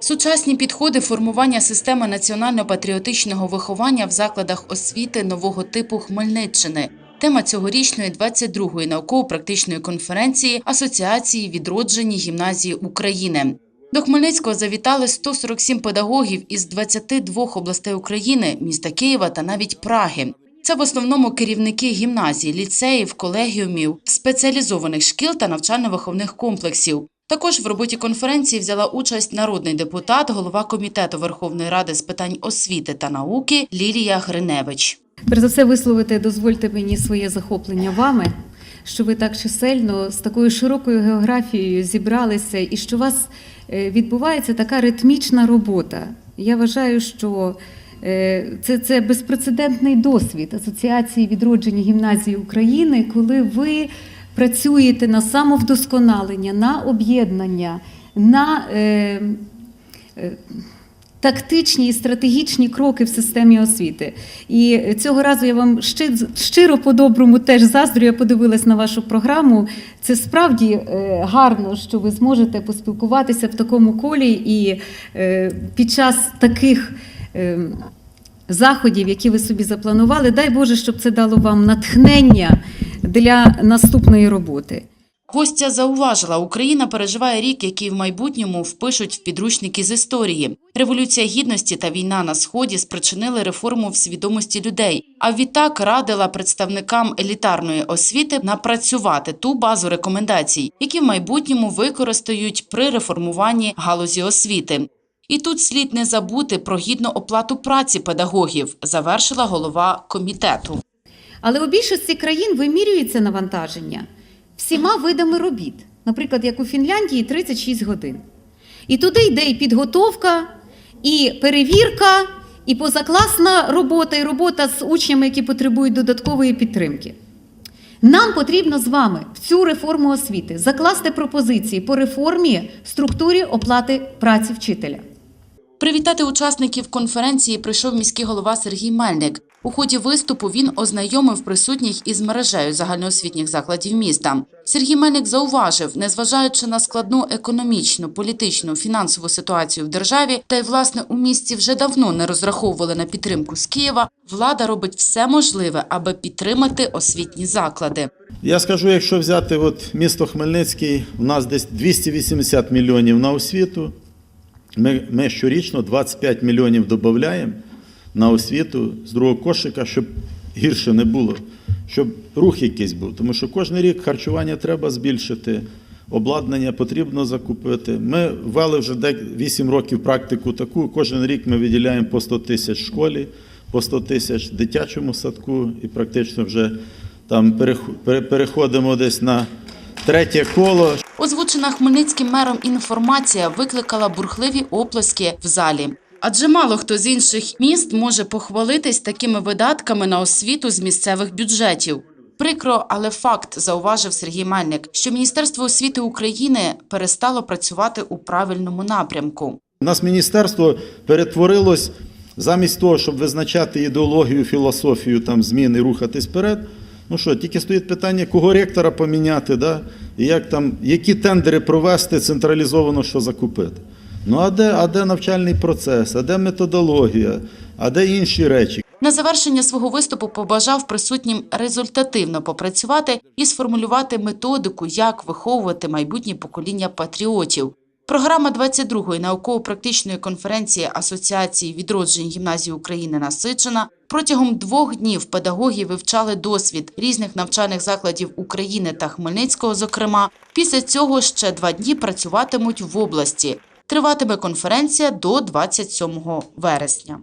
Сучасні підходи формування системи національно-патріотичного виховання в закладах освіти нового типу Хмельниччини. Тема цьогорічної 22-ї науково-практичної конференції Асоціації відроджені гімназії України. До Хмельницького завітали 147 педагогів із 22 областей України, міста Києва та навіть Праги. Це в основному керівники гімназій, ліцеїв, колегіумів, спеціалізованих шкіл та навчально-виховних комплексів. Також в роботі конференції взяла участь народний депутат, голова комітету Верховної Ради з питань освіти та науки Лілія Гриневич. Перш за все, висловити, дозвольте мені своє захоплення вами, що ви так чисельно з такою широкою географією зібралися, і що у вас е, відбувається така ритмічна робота. Я вважаю, що е, це, це безпрецедентний досвід Асоціації відродження гімназії України, коли ви працюєте на самовдосконалення, на об'єднання, на е, е, тактичні і стратегічні кроки в системі освіти. І цього разу я вам щиро по-доброму теж заздрю. Я подивилась на вашу програму. Це справді е, гарно, що ви зможете поспілкуватися в такому колі і е, під час таких. е, Заходів, які ви собі запланували, дай Боже, щоб це дало вам натхнення для наступної роботи. Гостя зауважила, Україна переживає рік, який в майбутньому впишуть в підручники з історії. Революція гідності та війна на сході спричинили реформу в свідомості людей. А відтак радила представникам елітарної освіти напрацювати ту базу рекомендацій, які в майбутньому використають при реформуванні галузі освіти. І тут слід не забути про гідну оплату праці педагогів, завершила голова комітету. Але у більшості країн вимірюється навантаження всіма видами робіт. Наприклад, як у Фінляндії 36 годин. І туди йде і підготовка, і перевірка, і позакласна робота, і робота з учнями, які потребують додаткової підтримки. Нам потрібно з вами в цю реформу освіти закласти пропозиції по реформі структурі оплати праці вчителя. Привітати учасників конференції прийшов міський голова Сергій Мельник. У ході виступу він ознайомив присутніх із мережею загальноосвітніх закладів міста. Сергій Мельник зауважив, незважаючи на складну економічну, політичну, фінансову ситуацію в державі, та й власне у місті вже давно не розраховували на підтримку з Києва. Влада робить все можливе, аби підтримати освітні заклади. Я скажу, якщо взяти от місто Хмельницький, у нас десь 280 мільйонів на освіту. Ми, ми щорічно 25 мільйонів додаємо на освіту з другого кошика, щоб гірше не було, щоб рух якийсь був. Тому що кожен рік харчування треба збільшити, обладнання потрібно закупити. Ми ввели вже 8 років практику таку. Кожен рік ми виділяємо по 100 тисяч школі, по 100 тисяч дитячому садку і практично вже там переходимо десь на третє коло. Озвучена хмельницьким мером інформація викликала бурхливі оплески в залі. Адже мало хто з інших міст може похвалитись такими видатками на освіту з місцевих бюджетів. Прикро, але факт, зауважив Сергій Мельник, що Міністерство освіти України перестало працювати у правильному напрямку. У нас міністерство перетворилось замість того, щоб визначати ідеологію, філософію, там, зміни, рухатись вперед. Ну що, тільки стоїть питання, кого ректора поміняти, да? і як там, які тендери провести, централізовано що закупити. Ну а де, а де навчальний процес, а де методологія, а де інші речі? На завершення свого виступу побажав присутнім результативно попрацювати і сформулювати методику, як виховувати майбутнє покоління патріотів. Програма 22-ї науково-практичної конференції Асоціації відроджень гімназії України насичена. Протягом двох днів педагоги вивчали досвід різних навчальних закладів України та Хмельницького, зокрема. Після цього ще два дні працюватимуть в області. Триватиме конференція до 27 вересня.